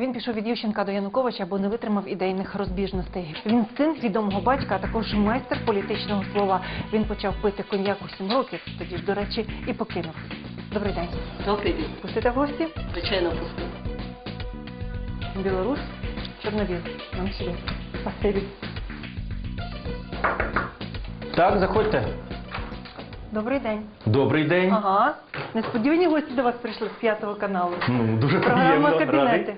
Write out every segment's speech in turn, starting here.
Він пішов від Ющенка до Януковича, бо не витримав ідейних розбіжностей. Він син відомого батька, а також майстер політичного слова. Він почав пити коньяк у сім років, тоді ж, до речі, і покинув. Добрий день. Добрий день. Пустите в гості? Звичайно, пустив. Білорусь, Чорновіл. Нам сюди. Спасибі. Так, заходьте. Добрий день. Добрий день. Ага. Несподівані гості до вас прийшли з п'ятого каналу. Ну, дуже Програма приємно. кабінети. Радий.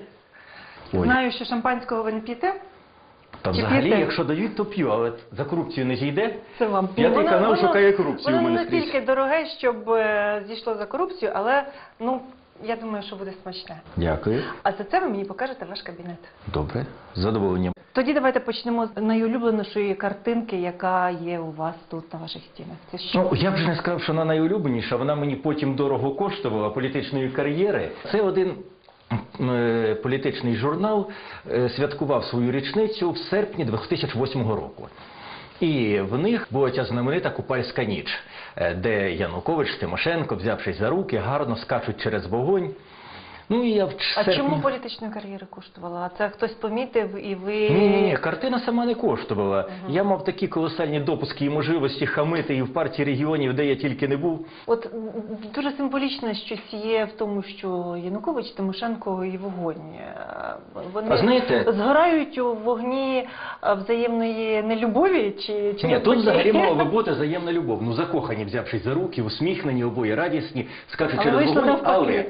Ой. Знаю, що шампанського ви не п'єте. Та Чи взагалі, п'єте? якщо дають, то п'ю, але за корупцію не зійде. Це вам П'ятий Воно- канал воно- шукає корупцію Воно у не мене скрізь. настільки дороге, щоб е, зійшло за корупцію, але ну я думаю, що буде смачне. Дякую. А за це ви мені покажете ваш кабінет. Добре, з задоволенням. Тоді давайте почнемо з найулюбленішої картинки, яка є у вас тут на ваших стінах. Це що? Ну, я б вже не сказав, що вона найулюбленіша, вона мені потім дорого коштувала політичної кар'єри. Це один політичний журнал е, святкував свою річницю в серпні 2008 року. І в них була ця знаменита купальська ніч, е, де Янукович, Тимошенко, взявшись за руки, гарно скачуть через вогонь. Ну і я в А серпні... чому політичної кар'єри коштувала? А це хтось помітив і ви. Ні, ні, ні, картина сама не коштувала. Я мав такі колосальні допуски і можливості хамити і в партії регіонів, де я тільки не був. От дуже символічно щось є в тому, що Янукович, Тимошенко і вогонь. Е, Вони А знаєте- згорають у вогні е, взаємної нелюбові чи, чи Ні, тут взагалі мова би бути взаємна любов. Ну закохані, взявшись за руки, усміхнені, обоє радісні, скачуть через вогонь, але.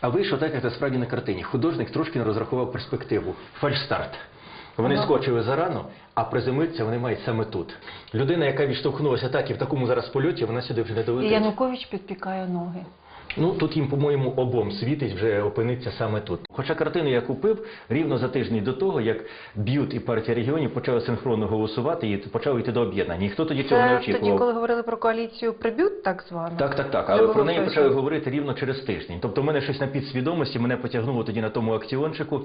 А вийшло так, як це справді на картині. Художник трошки не розрахував перспективу. Фальшстарт. Вони скочили зарано, а приземлитися вони мають саме тут. Людина, яка відштовхнулася так і в такому зараз польоті, вона сюди вже не І. Янукович підпікає ноги. Ну тут їм, по-моєму, обом світить вже опиниться саме тут. Хоча картину я купив рівно за тиждень до того, як Б'ют і партія регіонів почали синхронно голосувати і почали йти до об'єднання. Ніхто тоді цього не Це очікував. тоді, коли говорили про коаліцію прибют, так звану? Так, так, так. Але про неї почали говорити рівно через тиждень. Тобто, в мене щось на підсвідомості мене потягнуло тоді на тому акціончику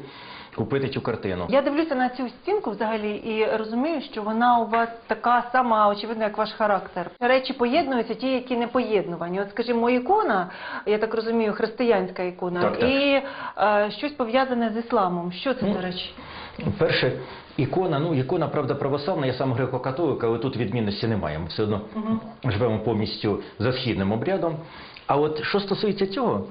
купити цю картину. Я дивлюся на цю стінку взагалі і розумію, що вона у вас така сама, очевидно, як ваш характер. Речі поєднуються, ті, які не поєднувані. От, скажімо, ікона, я так розумію, християнська ікона, Так, так. і е, щось пов'язане з ісламом. Що це, Ну, до речі? Перше, ікона, ну ікона, правда, православна, я сам греко-католик, але тут відмінності немає. Ми все одно живемо повністю за східним обрядом. А от що стосується цього,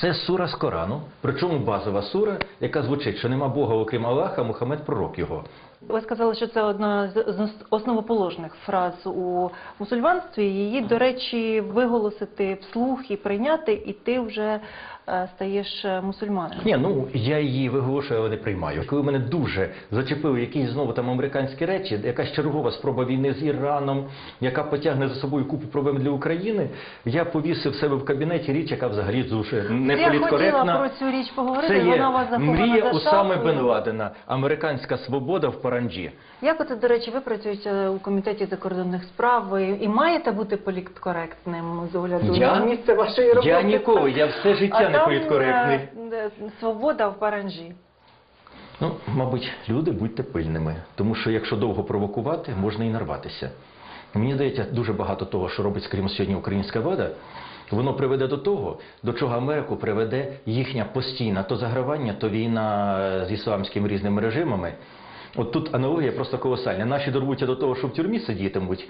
це сура з Корану, причому базова сура, яка звучить, що нема Бога, окрім Аллаха, Мухаммед пророк його. Ви сказали, що це одна з основоположних фраз у мусульманстві. Її, до речі, виголосити вслух і прийняти, і ти вже стаєш е, мусульманином. Ні, ну я її виголошую, але не приймаю. Коли мене дуже зачепили якісь знову там американські речі, якась чергова спроба війни з Іраном, яка потягне за собою купу проблем для України, я повісив себе в кабінеті річ, яка взагалі дуже не Я хотіла про цю річ поговорити. Це вона є у вас захована мрія за Усами шафою. Бен Ладена, американська свобода в Паранджі. Як от, до речі, ви працюєте у комітеті закордонних справ ви і маєте бути політкоректним з огляду Я? на місце вашої роботи? Я ніколи, я все життя а не політкоректний. е, Свобода в Паранжі. Ну, мабуть, люди, будьте пильними, тому що якщо довго провокувати, можна і нарватися. Мені здається, дуже багато того, що робить, скажімо, сьогодні українська влада, воно приведе до того, до чого Америку приведе їхня постійна то загравання, то війна е, з ісламськими різними режимами. От тут аналогія просто колосальна. Наші дорвуться до того, що в тюрмі сидітимуть,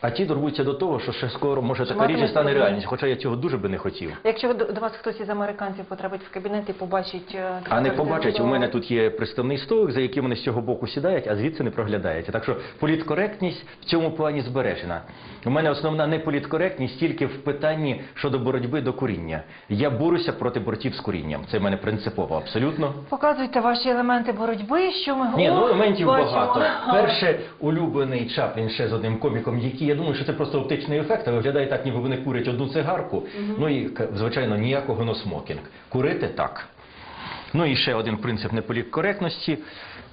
а ті дорвуться до того, що ще скоро може така річ і стане реальністю, хоча я цього дуже би не хотів. Якщо до, до вас хтось із американців потрапить в кабінет і побачить... е, А не побачать, у мене тут є приставний столик, за яким вони з цього боку сідають, а звідси не проглядається. Так що політкоректність в цьому плані збережена. У мене основна не політкоректність тільки в питанні щодо боротьби до куріння. Я борюся проти бортів з курінням. Це в мене принципово абсолютно. Показуйте ваші елементи боротьби, що ми Ні, ну елементів бачимо. багато. Перше, улюблений Чаплін ще з одним коміком, який я думаю, що це просто оптичний ефект, а виглядає так, ніби вони курять одну цигарку. Ну і звичайно, ніякого носмокінг. Курити так. Ну і ще один принцип неполіткоректності.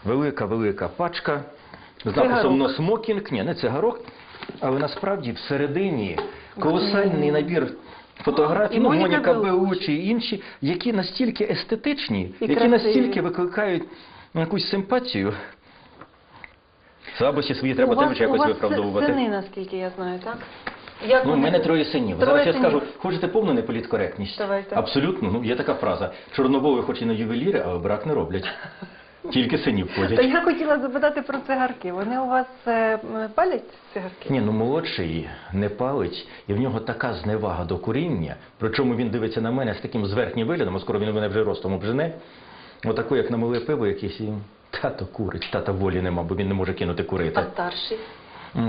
Велика, велика пачка з написом носмокінг. Ні, не цигарок, але насправді всередині колосальний набір. Фотографій, ну, Моніка. Белуччі і інші, які настільки естетичні, І які красиві. настільки викликають якусь симпатію. Слабості свої У треба вас, теж у якось вас виправдовувати. сини, наскільки я знаю, так? Як Ну, у мене троє синів. Троє Зараз я скажу, хочете повну неполіткоректність? Давайте. Абсолютно. Ну, є така фраза. Чорнобови хоч і на ювеліри, але брак не роблять. Тільки синів ходять. Та я хотіла запитати про цигарки. Вони у вас е, палять цигарки? Ні, ну молодший не палить, і в нього така зневага до куріння, причому він дивиться на мене з таким зверхнім виглядом, а скоро він мене вже ростом обжене. Отако, як на мале пиво якесь, і тато курить, тата волі нема, бо він не може кинути курити. А старші?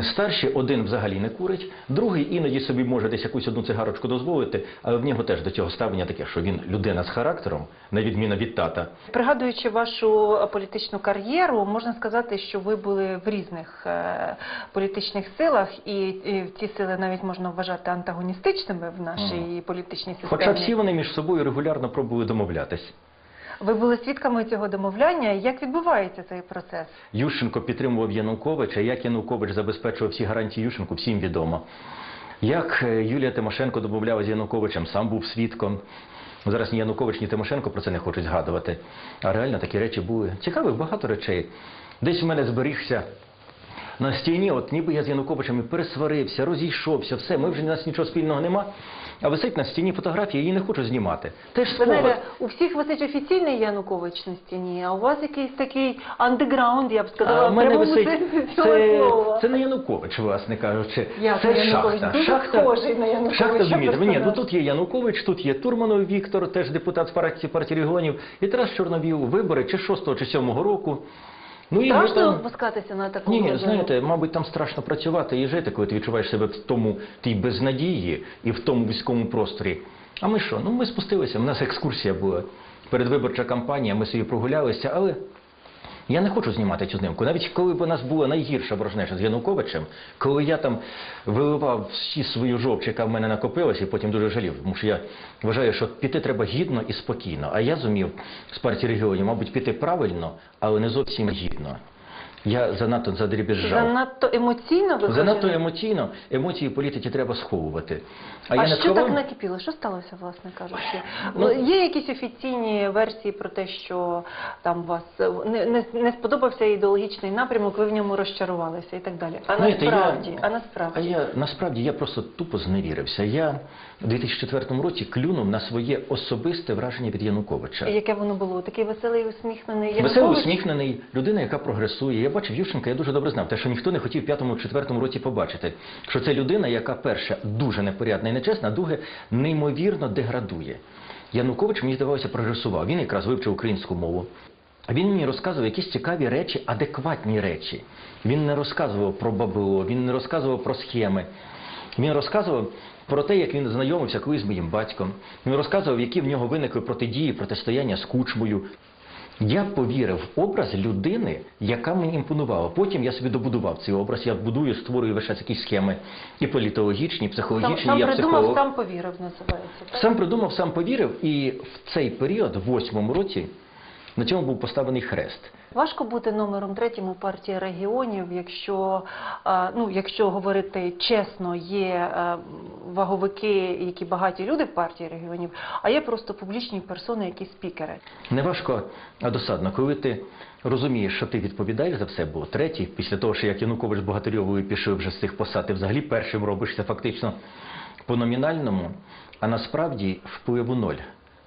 Старший один взагалі не курить, другий іноді собі може десь якусь одну цигарочку дозволити, але в нього теж до цього ставлення таке, що він людина з характером, на відміну від тата. Пригадуючи вашу е, політичну кар'єру, можна сказати, що ви були в різних е, політичних силах, і, і ці сили навіть можна вважати антагоністичними в нашій політичній системі. Хоча всі вони між собою регулярно пробують домовлятись. Ви були свідками цього домовляння. Як відбувається цей процес? Ющенко підтримував Януковича, як Янукович забезпечував всі гарантії Ющенку, всім відомо. Як е, Юлія Тимошенко домовляла з Януковичем, сам був свідком. Зараз ні Янукович, ні Тимошенко про це не хочуть згадувати. А реально такі речі були. Цікавих багато речей. Десь в мене зберігся на стіні, от ніби я з Януковичем пересварився, розійшовся, все, ми вже нас нічого спільного нема. А висить на стіні фотографія, її не хочу знімати. Теж спогад. знаєте, у всіх висить офіційний Янукович на стіні, а у вас якийсь такий андеграунд, я б сказала, А в прямому висить сенсі цього це, слова. це не Янукович, власне кажучи. Як це Янукович? шахта. Дуже шахта, схожий на Януковича Шахта Дмитрова. Ні, ну тут є Янукович, тут є Турманов Віктор, теж депутат з партії, партії регіонів, і Тарас Чорновіл, вибори чи 6 чи 7 року. Ну, і Страшно там... опускатися на таку Ні, глибину? знаєте, мабуть, там страшно працювати і жити, коли ти відчуваєш себе в тому тій безнадії і в тому військовому просторі. А ми що? Ну ми спустилися, у нас екскурсія була. Передвиборча кампанія, ми собі прогулялися, але я не хочу знімати цю знимку. Навіть коли б у нас була найгірша ворожнеча з Януковичем, коли я там виливав всі свою жовч, яка в мене накопилася, і потім дуже жалів. Тому що я вважаю, що піти треба гідно і спокійно. А я зумів з партії регіонів, мабуть, піти правильно, але не зовсім гідно. Я занадто задрібіжав. Занадто емоційно ви Занадто емоційно, емоції політики треба сховувати. А, я не що сховав. так накипіло? Що сталося, власне кажучи? Ну- Є якісь офіційні версії про те, що там вас е, не, не, не сподобався ідеологічний напрямок, ви в ньому розчарувалися і так далі. А Знаєте, насправді, я- а насправді. А я насправді я просто тупо зневірився. Я у 2004 році клюнув на своє особисте враження від Януковича. І Яке воно було? Такий веселий, усміхнений Веселий, усміхнений, людина, яка прогресує. Я бачив Ющенка, я дуже добре знав, те, що ніхто не хотів в п'ятому-четвертому році побачити. Що це людина, яка перша дуже непорядна і нечесна, а друге неймовірно деградує. Янукович, мені здавалося, прогресував. Він якраз вивчив українську мову. Він мені розказував якісь цікаві речі, адекватні речі. Він не розказував про бабло, він не розказував про схеми. Він розказував про те, як він знайомився колись з моїм батьком. Він розказував, які в нього виникли протидії, протистояння з кучмою. Я повірив в образ людини, яка мені імпонувала. Потім я собі добудував цей образ. Я будую, створюю весь час якісь схеми і політологічні, і Сам, психологічні. сам я придумав, психолог. сам повірив, називається. так? Сам придумав, сам повірив, і в цей період, в восьмому році, на цьому був поставлений хрест. Важко бути номером третім у партії регіонів, якщо, ну, якщо говорити чесно, є е, ваговики, які багаті люди в партії регіонів, а є просто публічні персони, які спікери. Не важко, а досадно, коли ти розумієш, що ти відповідаєш за все, бо третій, після того, що як Янукович Богатирьовою пішов вже з цих посад, ти взагалі першим робишся фактично по номінальному, а насправді впливу ноль.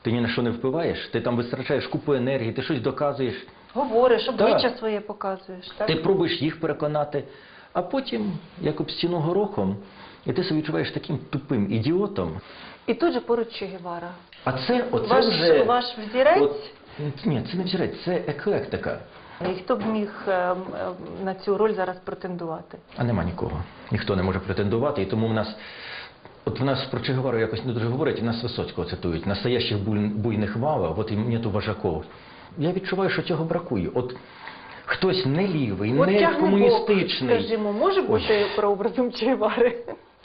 Ти ні на що не впливаєш, ти там витрачаєш купу енергії, ти щось доказуєш, Говориш, обличчя Так. своє показуєш. Так? ти пробуєш їх переконати, а потім, як об стіну горохом, і ти себе відчуваєш таким тупим ідіотом. І тут же поруч Че Гевара. А це оце Ваш, вже ваш взірець, От, ні, це не взірець, це еклектика. і хто б міг е, е, на цю роль зараз претендувати? А нема нікого. Ніхто не може претендувати, і тому в нас. От в нас про Че Гевару якось не дуже говорять, і нас Висоцького цитують. Настоящих буй- буйних вава, от і нету вожаков. Я відчуваю, що цього бракує. От хтось не лівий, От не комуністичний. Бог, скажімо, може бути прообразом Че Гевари?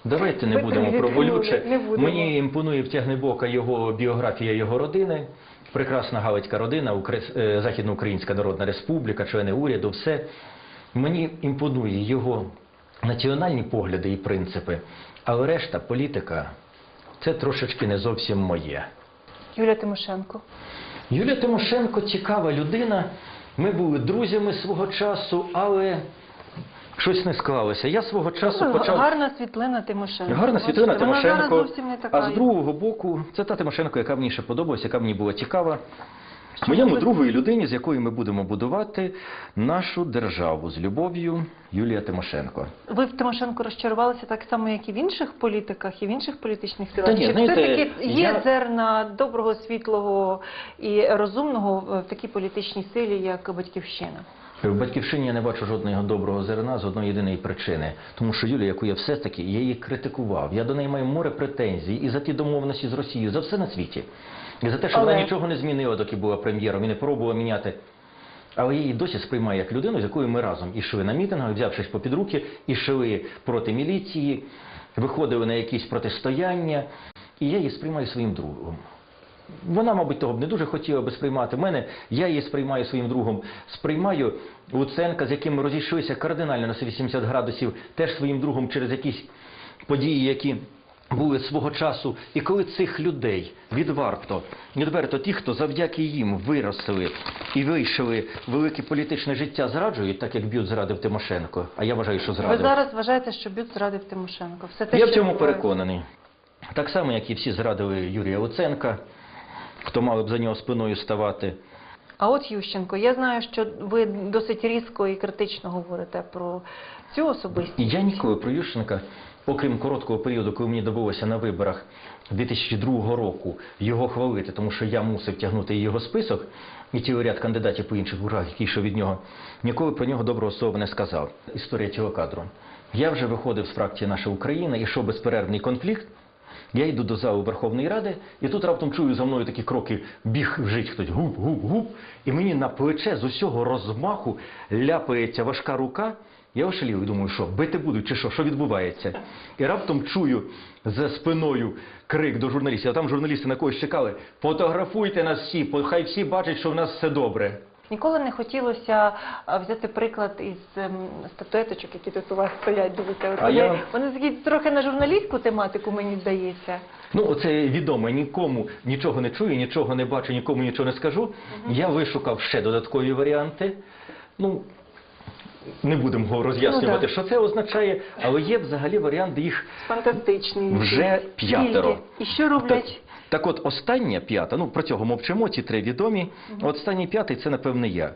Давайте не Ви будемо про болюче. Мені імпонує в Тягнебока його біографія його родини. Прекрасна галицька родина, е, Західноукраїнська Народна Республіка, члени уряду, все. Мені імпонує його національні погляди і принципи, але решта політика це трошечки не зовсім моє. Юлія Тимошенко. Юлія Тимошенко цікава людина. Ми були друзями свого часу, але Щось не склалося. Я свого часу Ну, почав. Гарна світлина Тимошенко. Гарна Бачите, світлина Вона Тимошенко. зараз зовсім не така. А з другого боку, це та Тимошенко, яка мені ще подобалася, яка мені була цікава. Моєму другої людині, з якою ми будемо будувати нашу державу з любов'ю Юлія Тимошенко. Ви в Тимошенко розчарувалися так само, як і в інших політиках, і в інших політичних силах? Чи все-таки є я- зерна доброго, світлого і розумного в такій політичній силі, як Батьківщина? В батьківщині я не бачу жодного доброго зерна з одної єдиної причини. Тому що Юлія, яку я все-таки я її критикував. Я до неї маю море претензій і за ті домовленості з Росією, за все на світі. І за те, що Але- вона нічого не змінила, доки була прем'єром, і не пробувала міняти. Але її досі сприймаю як людину, з якою ми разом ішли на мітингах, взявшись попід руки, ішли проти міліції, виходили на якісь протистояння. І я її сприймаю своїм другом. Вона, мабуть, того б не дуже хотіла би сприймати мене. Я її сприймаю своїм другом. Сприймаю Луценка, з яким ми розійшлися кардинально на 180 градусів, теж своїм другом через якісь події, які були свого часу. І коли цих людей відверто, відверто ті, хто завдяки їм виросли і вийшли в велике політичне життя, зраджують, так як Бют зрадив Тимошенко. А я вважаю, що Ви зараз вважаєте, що Бют зрадив Тимошенко? Все те, Я в цьому переконаний. Так само, як і всі зрадили Юрія Луценка, хто мали б за нього спиною ставати. А от Ющенко, я знаю, що ви досить різко і критично говорите про цю особистість. Я ніколи про Ющенка, окрім короткого періоду, коли мені довелося на виборах 2002 року його хвалити, тому що я мусив тягнути його список, і цілий ряд кандидатів по інших бургах, які йшов від нього, ніколи про нього доброго слова не сказав. Історія цього кадру. Я вже виходив з фракції Наша Україна, ішов безперервний конфлікт. Я йду до залу Верховної Ради, і тут раптом чую за мною такі кроки, біг вжить хтось гуп, гуп, гуп. І мені на плече з усього розмаху ляпається важка рука. Я ошалів і думаю, що бити будуть чи що, що відбувається? І раптом чую за спиною крик до журналістів, а там журналісти на когось чекали. Фотографуйте нас всі, хай всі бачать, що в нас все добре. Ніколи не хотілося взяти приклад із ем, статуеточок, які тут у вас стоять. Дивіться, От вони, я- вони такі трохи на журналістську тематику, мені здається. Ну, оце відомо, нікому нічого не чую, нічого не бачу, нікому нічого не скажу. Я вишукав ще додаткові варіанти. Ну, не будемо роз'яснювати, Ну, да. що це означає, але є взагалі варіант їх. Фантастичний. Вже п'ятеро. Скільки? І що роблять? Так от остання п'ята, ну про цього мовчимо, ці три відомі. Останній п'ятий це, напевне, я.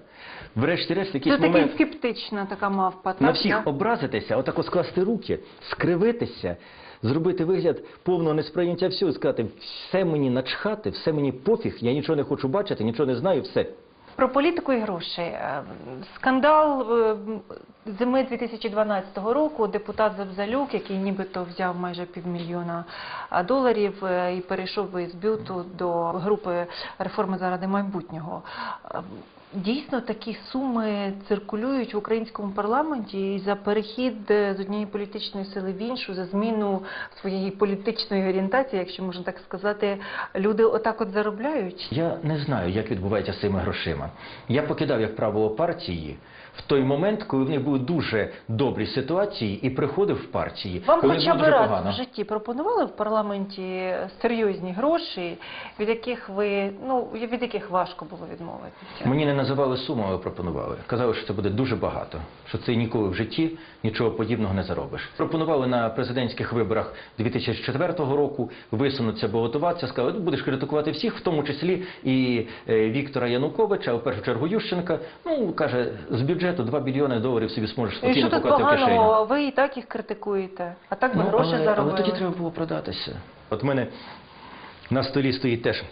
Врешті-решт, в Це якийсь такий момент скептична така мавпа. на всіх так? образитися, отако скласти руки, скривитися, зробити вигляд повного несприйняття всього, сказати, все мені начхати, все мені пофіг, я нічого не хочу бачити, нічого не знаю, все. Про політику і гроші. Е, Скандал е, зими 2012 року. Депутат Забзалюк, який нібито взяв майже півмільйона доларів е, і перейшов із бюту до групи реформи заради майбутнього. Дійсно, такі суми циркулюють в українському парламенті і за перехід е, з однієї політичної сили в іншу, за зміну своєї політичної орієнтації, якщо можна так сказати, люди отак от заробляють. Я не знаю, як відбувається з цими грошима. Я покидав, як правило, партії в той момент, коли в них були дуже добрі ситуації, і приходив в партії, Вам коли хоча б раз погано. в житті пропонували в парламенті серйозні гроші, від яких ви ну від яких важко було відмовитися? Мені не називали суму, але пропонували. Казали, що це буде дуже багато, що це ніколи в житті нічого подібного не заробиш. Пропонували на президентських виборах 2004 року висунутися, балотуватися, сказали, «Ну, будеш критикувати всіх, в тому числі і е, Віктора Януковича, а в першу чергу Ющенка. Ну каже, з бюджету 2 мільйони доларів собі зможеш І спокійно що тут покласти в кишеню. поганого? Ви і так їх критикуєте, а так ви гроші Ну, але, заробили. але тоді треба було продатися. От в мене на столі стоїть теж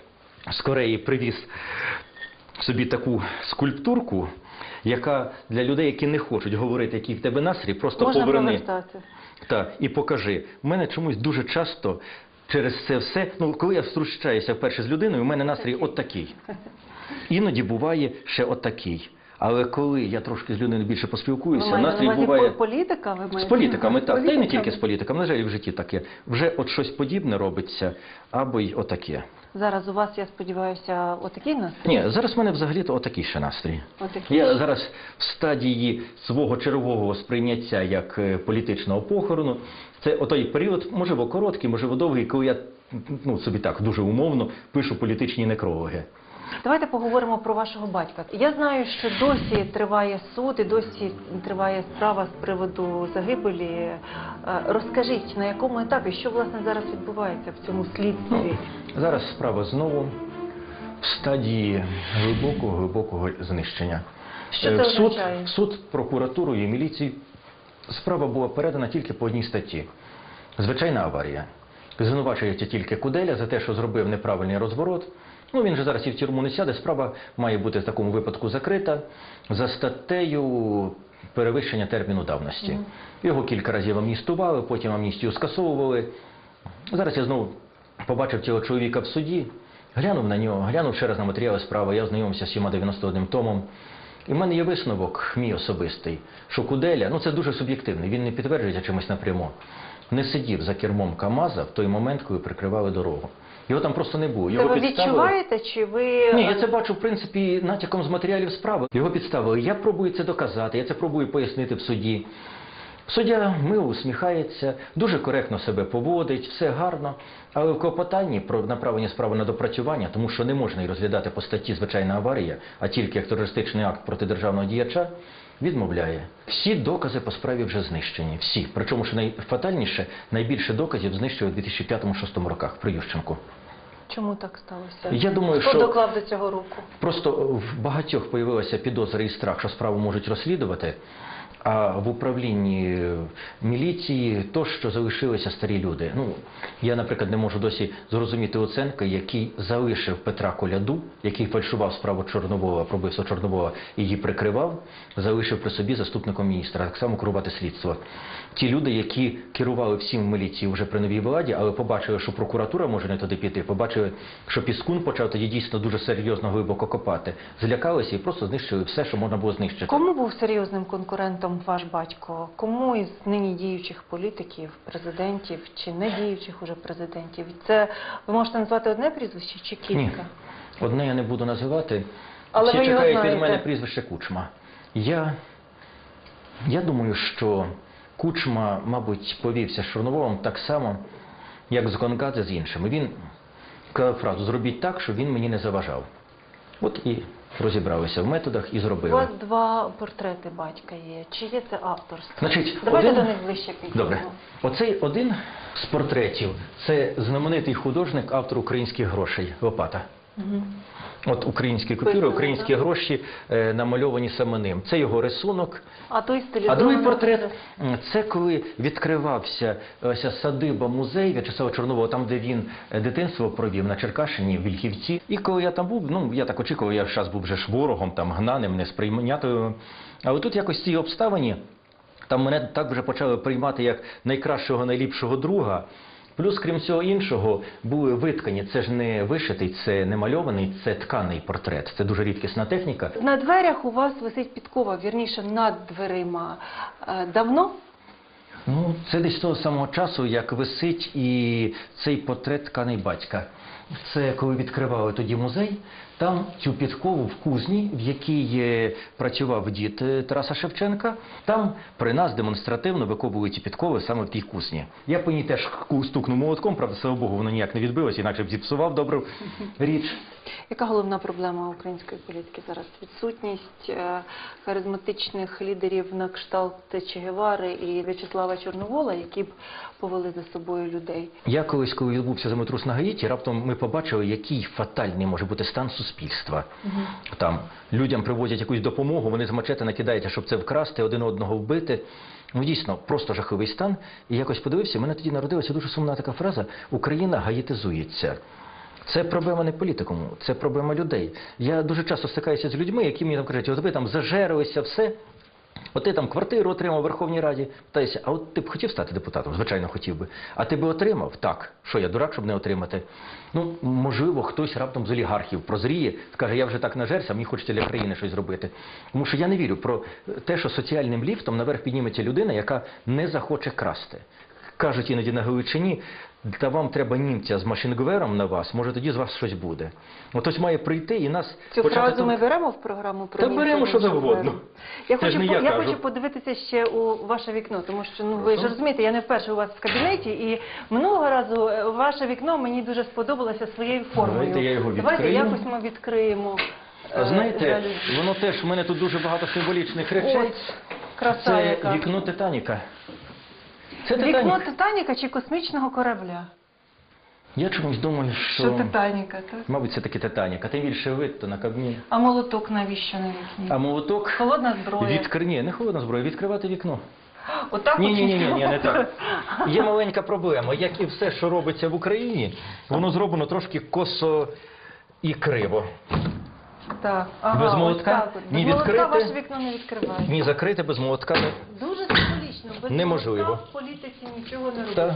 з Кореї привіз собі таку скульптурку, яка для людей, які не хочуть говорити, який в тебе настрій, просто Можна поверни. повертати. Так, і покажи. У мене чомусь дуже часто через це все, ну коли я зустрічаюся вперше з людиною, у мене настрій от такий. Іноді буває ще от такий. Але коли я трошки з людиною більше поспілкуюся, на настрій увазі буває. по- політика? Ви З політиками, так, та й не тільки з політиками, на жаль, в житті таке. Вже от щось подібне робиться, або й отаке. Зараз у вас, я сподіваюся, отакий настрій? Ні, зараз в мене взагалі-то отакий ще настрій. Отакий. Я зараз в стадії свого чергового сприйняття як е, політичного похорону. Це отой період, можливо, короткий, можливо, довгий, коли я ну, собі так дуже умовно пишу політичні некрологи. Давайте поговоримо про вашого батька. Я знаю, що досі триває суд і досі триває справа з приводу загибелі. Е, Розкажіть, на якому етапі, що власне зараз відбувається в цьому слідстві? Зараз справа знову в стадії глибокого глибокого знищення. Що Е, це в суд, означає? в суд, прокуратуру і міліції справа була передана тільки по одній статті. Звичайна аварія. Звинувачується тільки Куделя за те, що зробив неправильний розворот. Ну, він же зараз і в тюрму не сяде. Справа має бути в такому випадку закрита за статтею перевищення терміну давності. Його кілька разів амністували, потім амністію скасовували. Зараз я знову побачив цього чоловіка в суді, глянув на нього, глянув ще раз на матеріали справи, я ознайомився з всіма 91 томом. І в мене є висновок, мій особистий, що Куделя, ну це дуже суб'єктивний, він не підтверджується чимось напряму. Не сидів за кермом КАМАЗа в той момент, коли прикривали дорогу. Його там просто не було. Це ви підставили- відчуваєте, чи ви ні, я це бачу, в принципі, натяком з матеріалів справи. Його підставили. Я пробую це доказати, я це пробую пояснити в суді. Суддя мило усміхається, дуже коректно себе поводить, все гарно. Але в клопотанні про направлення справи на допрацювання, тому що не можна її розглядати по статті звичайна аварія, а тільки як терористичний акт проти державного діяча, відмовляє. Всі докази по справі вже знищені. Всі. Причому, що найфатальніше, найбільше доказів знищили у 2005-2006 роках при Ющенку. чому так сталося? Я думаю, Хто що- доклав до цього руку? Просто в багатьох появилася підозра і страх, що справу можуть розслідувати. А в управлінні міліції то, що залишилися старі люди. Ну я, наприклад, не можу досі зрозуміти Оценка, який залишив Петра Коляду, який фальшував справу Чорновола, про вбивство Чорновола і її прикривав, залишив при собі заступником міністра, так само керувати слідство. Ті люди, які керували всім в міліції вже при новій владі, але побачили, що прокуратура може не туди піти, побачили, що Піскун почав тоді дійсно дуже серйозно глибоко копати, злякалися і просто знищили все, що можна було знищити. Кому був серйозним конкурентом ваш батько? Кому із нині діючих політиків, президентів чи не діючих уже президентів? Це ви можете назвати одне прізвище чи кілька? Ні. Одне я не буду називати. Але Всі ви його чекають від мене прізвище Кучма. Я, я думаю, що Кучма, мабуть, повівся з Чорноволом так само, як з Гонгадзе з іншими. Він казав фразу зробіть так, щоб він мені не заважав. От і розібралися в методах і У вас два портрети батька є. Чи є це авторство? Значить, Давайте один- до них ближче підійдемо. Добре. Оцей один з портретів це знаменитий художник, автор українських грошей Лопата. От українські купюри, українські гроші е, намальовані саме ним. Це його рисунок. А той А другий портрет це коли відкривався ось ця садиба музей В'ячеслава Чорнового, там де він е, дитинство провів на Черкащині, в Вільхівці. І коли я там був, ну я так очікував, я зараз був вже ж ворогом, там гнаним, несприйнятою. Але тут якось ці обставині. Там мене так вже почали приймати як найкращого, найліпшого друга. Плюс, крім цього іншого, були виткані. Це ж не вишитий, це не мальований, це тканий портрет. Це дуже рідкісна техніка. На дверях у вас висить підкова, вірніше над дверима. Е, Давно? Ну, це десь того самого часу, як висить і цей портрет тканий батька. Це коли відкривали тоді музей, там цю підкову в кузні, в якій е, працював дід е, Тараса Шевченка, там при нас демонстративно виковували ці підкови саме в тій кузні. Я по ній теж стукнув молотком, правда, слава Богу, воно ніяк не відбилося, інакше б зіпсував добру річ. Яка головна проблема української політики зараз? Відсутність е, харизматичних лідерів на кшталт Че Гевари і В'ячеслава Чорновола, які б повели за собою людей. Я колись, коли відбувся землетрус на Гаїті, раптом ми побачили, який фатальний може бути стан суспільства. Там людям привозять якусь допомогу, вони з мачете накидаються, щоб це вкрасти, один одного вбити. Ну дійсно, просто жахливий стан. І якось подивився, в мене тоді народилася дуже сумна така фраза: Україна гаїтизується. Це проблема не політикуму, це проблема людей. Я дуже часто стикаюся з людьми, які мені там кажуть, от ви там зажерилися, все. От ти там квартиру отримав у Верховній Раді, питаюся, а от ти б хотів стати депутатом? Звичайно, хотів би. А ти би отримав? Так. Що я дурак, щоб не отримати? Ну, можливо, хтось раптом з олігархів прозріє, скаже, я вже так нажерся, мені хочеться для країни щось зробити. Тому що я не вірю про те, що соціальним ліфтом наверх підніметься людина, яка не захоче красти. Кажуть іноді на Галичині, та вам треба німця з машингвером на вас, може тоді з вас щось буде. От ось має прийти і нас Цю почати фразу там- ми беремо в програму про Та німця беремо, що завгодно. Я Це хочу я я хочу подивитися ще у ваше вікно, тому що ну ви ж розумієте, я не вперше у вас в кабінеті, і минулого разу е, ваше вікно мені дуже сподобалося своєю формою. Давайте я його Давайте якось ми відкриємо. А е, знаєте, воно теж у мене тут дуже багато символічних речей. От, краса Це яка. вікно Титаніка. Це Вікно Титанік. Титаніка чи космічного корабля? Я чомусь думаю, що, Що Титаніка, так? мабуть, це таки Титаніка. Тим більше вид, то на кабні. А молоток навіщо на вікні? А молоток Холодна зброя. відкр... Ні, не холодна зброя, відкривати вікно. Отак Ні, ні, ні, ні, ні, не так. Є маленька проблема. Як і все, що робиться в Україні, воно зроблено трошки косо і криво. Так, ага, Без ось молотка? так от. Ні молотка відкрити? ваше вікно не відкриває. Ні закрите без молотка. Дуже Без Неможливо. молотка в політиці нічого не Так.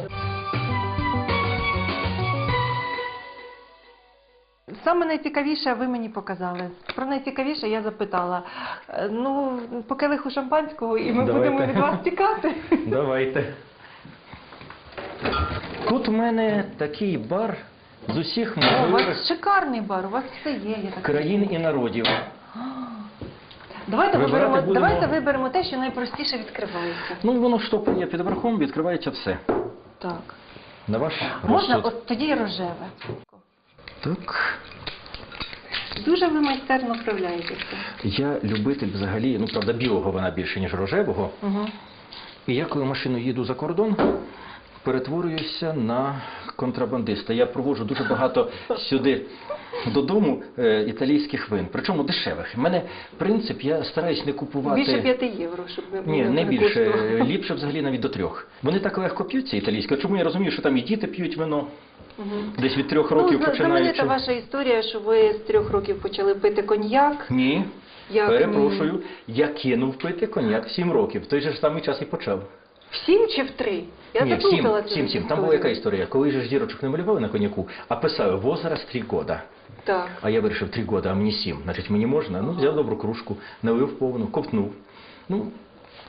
Саме найцікавіше ви мені показали. Про найцікавіше я запитала. Е, Ну, по келиху шампанського, і ми Давайте. будемо від вас тікати. Давайте. Тут у мене такий бар з усіх О, у можливих вас шикарний бар, у вас все є. Я так країн і народів. Давайте Вибирати виберемо, будемо. давайте виберемо те, що найпростіше відкривається. Ну, воно штопає під верхом, відкривається все. Так. На ваш Можна розсуд. от тоді рожеве. Так. Дуже ви майстерно вправляєтеся. Я любитель взагалі, ну правда, білого вона більше, ніж рожевого. Угу. І я коли машиною їду за кордон, перетворююся на контрабандиста. Я проводжу дуже багато сюди додому е, італійських вин, причому дешевих. У мене принцип, я стараюсь не купувати. Більше 5 євро, щоб ви Ні, не більше. коштували. Ліпше взагалі навіть до трьох. Вони так легко п'ються італійське. Чому я розумію, що там і діти п'ють вино десь від трьох Ну, років зна- починаючи. знаменита ваша історія, що ви з трьох років почали пити коньяк. Ні, Як перепрошую. Я кинув пити коньяк в сім років. В той же ж самий час і почав. В сім чи в три? Я Ні, заплутала сім, цю сім, сім. Там була яка історія? Коли же ж дірочок не малювали на коньяку, а писали возраст три года. Так. А я вирішив три года, а мені сім. Значить, мені можна. Ну, взяв добру кружку, налив повну, ковтнув. Ну,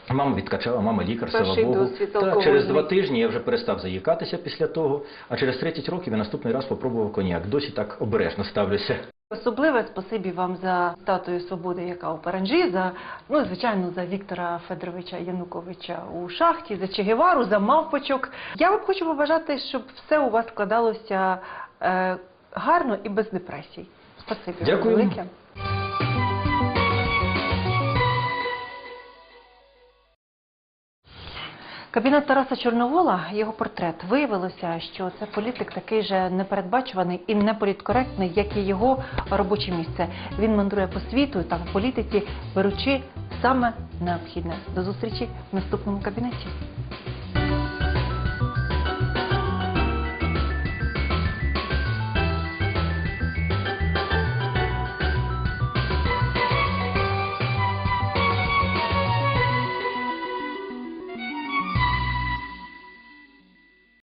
мама відкачала, мама лікар, слава Перший Богу. досвід Так, через два тижні я вже перестав заїкатися після того, а через 30 років я наступний раз попробував коньяк. Досі так обережно ставлюся. Особливе спасибі вам за статую свободи, яка у Паранжі, за ну звичайно за Віктора Федоровича Януковича у шахті, за Чегевару, за мавпочок. Я вам хочу побажати, щоб все у вас складалося е, гарно і без депресій. Спасибі Дякую. велике. Кабінет Тараса Чорновола, його портрет. Виявилося, що це політик такий же непередбачуваний і неполіткоректний, як і його робоче місце. Він мандрує по світу та в політиці, беручи саме необхідне. До зустрічі в наступному кабінеті.